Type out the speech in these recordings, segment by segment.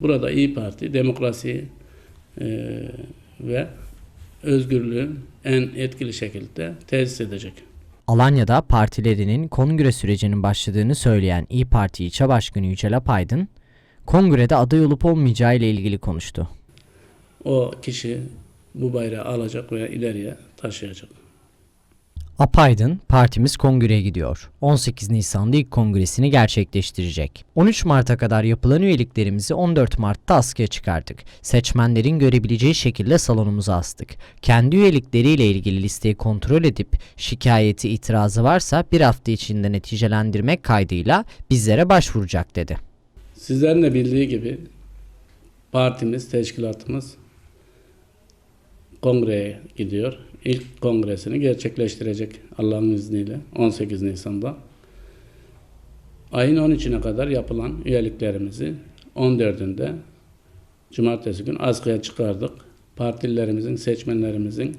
Burada İyi Parti demokrasiyi e, ve özgürlüğü en etkili şekilde tesis edecek. Alanya'da partilerinin kongre sürecinin başladığını söyleyen İyi Parti İlçe Başkanı Yücel Apaydın, kongrede aday olup olmayacağı ile ilgili konuştu. O kişi bu bayrağı alacak ve ileriye taşıyacak. Apaydın, partimiz kongreye gidiyor. 18 Nisan'da ilk kongresini gerçekleştirecek. 13 Mart'a kadar yapılan üyeliklerimizi 14 Mart'ta askıya çıkardık. Seçmenlerin görebileceği şekilde salonumuza astık. Kendi üyelikleriyle ilgili listeyi kontrol edip şikayeti, itirazı varsa bir hafta içinde neticelendirmek kaydıyla bizlere başvuracak dedi. Sizlerin de bildiği gibi partimiz, teşkilatımız kongreye gidiyor. İlk kongresini gerçekleştirecek Allah'ın izniyle 18 Nisan'da. Ayın 13'üne kadar yapılan üyeliklerimizi 14'ünde Cumartesi gün askıya çıkardık. Partililerimizin, seçmenlerimizin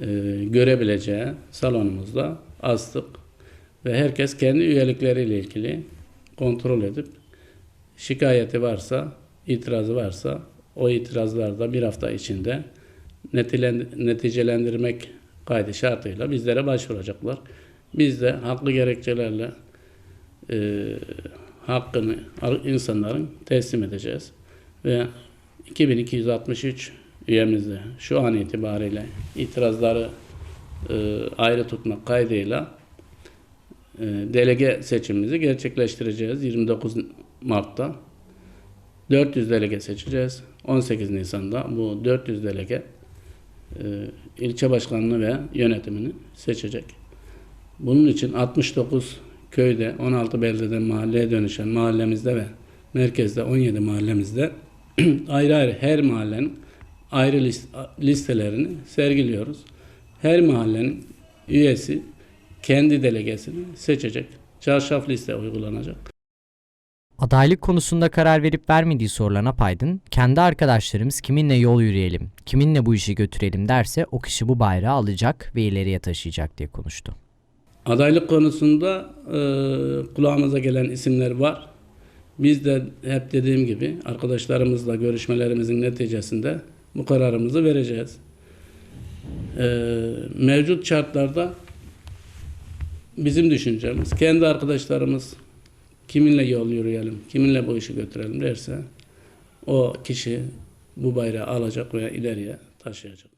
e, görebileceği salonumuzda astık. Ve herkes kendi üyelikleriyle ilgili kontrol edip şikayeti varsa, itirazı varsa o itirazları da bir hafta içinde neticelendirmek kaydı şartıyla bizlere başvuracaklar. Biz de haklı gerekçelerle e, hakkını ar- insanların teslim edeceğiz. Ve 2263 üyemizde şu an itibariyle itirazları e, ayrı tutmak kaydıyla e, delege seçimimizi gerçekleştireceğiz 29 Mart'ta. 400 delege seçeceğiz. 18 Nisan'da bu 400 delege ilçe başkanını ve yönetimini seçecek. Bunun için 69 köyde, 16 beldede mahalleye dönüşen mahallemizde ve merkezde 17 mahallemizde ayrı ayrı her mahallenin ayrı list- listelerini sergiliyoruz. Her mahallenin üyesi kendi delegesini seçecek. Çarşaf liste uygulanacak. Adaylık konusunda karar verip vermediği sorulan Apaydın, kendi arkadaşlarımız kiminle yol yürüyelim, kiminle bu işi götürelim derse o kişi bu bayrağı alacak ve ileriye taşıyacak diye konuştu. Adaylık konusunda e, kulağımıza gelen isimler var. Biz de hep dediğim gibi arkadaşlarımızla görüşmelerimizin neticesinde bu kararımızı vereceğiz. E, mevcut şartlarda bizim düşüncemiz, kendi arkadaşlarımız kiminle yol yürüyelim, kiminle bu işi götürelim derse o kişi bu bayrağı alacak ve ileriye taşıyacak.